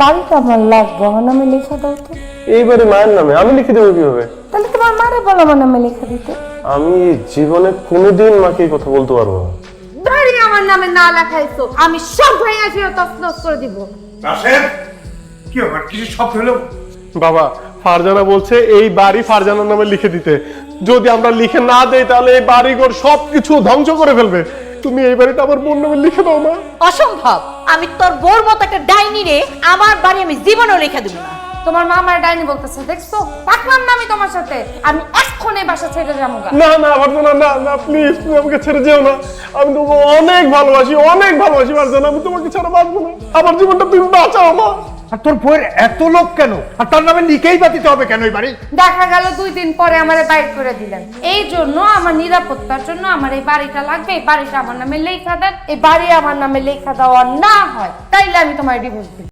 বাড়িটা আমার লাগবে আমার নামে লেখা দাও তো। এইবারে মায়ের নামে আমি লিখে দেবো কীভাবে? তাহলে তোমার মারে বলো আমার নামে লেখা দিতে। আমি জীবনে কোনোদিন মাকে এই কথা বলতে পারব না। বাড়ি আমার নামে না লেখাইছো আমি সব ভেঙে ফিরে তছনছ করে দিব। রাশেদ কি ব্যাপার? কিছু শব্দ হলো? বাবা ফারজানা বলছে এই বাড়ি ফারজানার নামে লিখে দিতে। যদি আমরা লিখে না দেই তাহলে এই বাড়িঘর সবকিছু ধ্বংস করে ফেলবে। তুমি এই বাড়িটা আমার বোন নামে লিখে দাও না অসম্ভব। আমি তোর বোর মতো একটা ডাইনি রে আমার বাড়ি আমি জীবনেও লেখা দেবো না। তোমার মা আমার ডাইনি বলতেছে দেখছ? থাকলাম না আমি তোমার সাথে। আমি এক্ষণে বাসা ছেড়ে যাব। না না ফারজানা না না প্লিজ তুমি আমাকে ছেড়ে যেও না। আমি তোমাকে অনেক ভালোবাসি অনেক ভালোবাসি ফারজানা আমি তোমাকে ছাড়া বাঁচবো না। আমার জীবনটা তুমি বাঁচাও মা। আর তোর বইয়ের এত লোক কেন? আর তার নামে নিকেই বা হবে কেন এই বাড়ি? দেখা গেল দুই দিন পরে আমার বাইর করে দিলেন। এই জন্য আমার নিরাপত্তার জন্য আমার এই বাড়িটা লাগবে, এই বাড়িটা আমার নামে লেখা দেন। এই বাড়ি আমার নামে লেখা দেওয়া না হয়, তাইলে আমি তোমায় ডিভোর্স দিই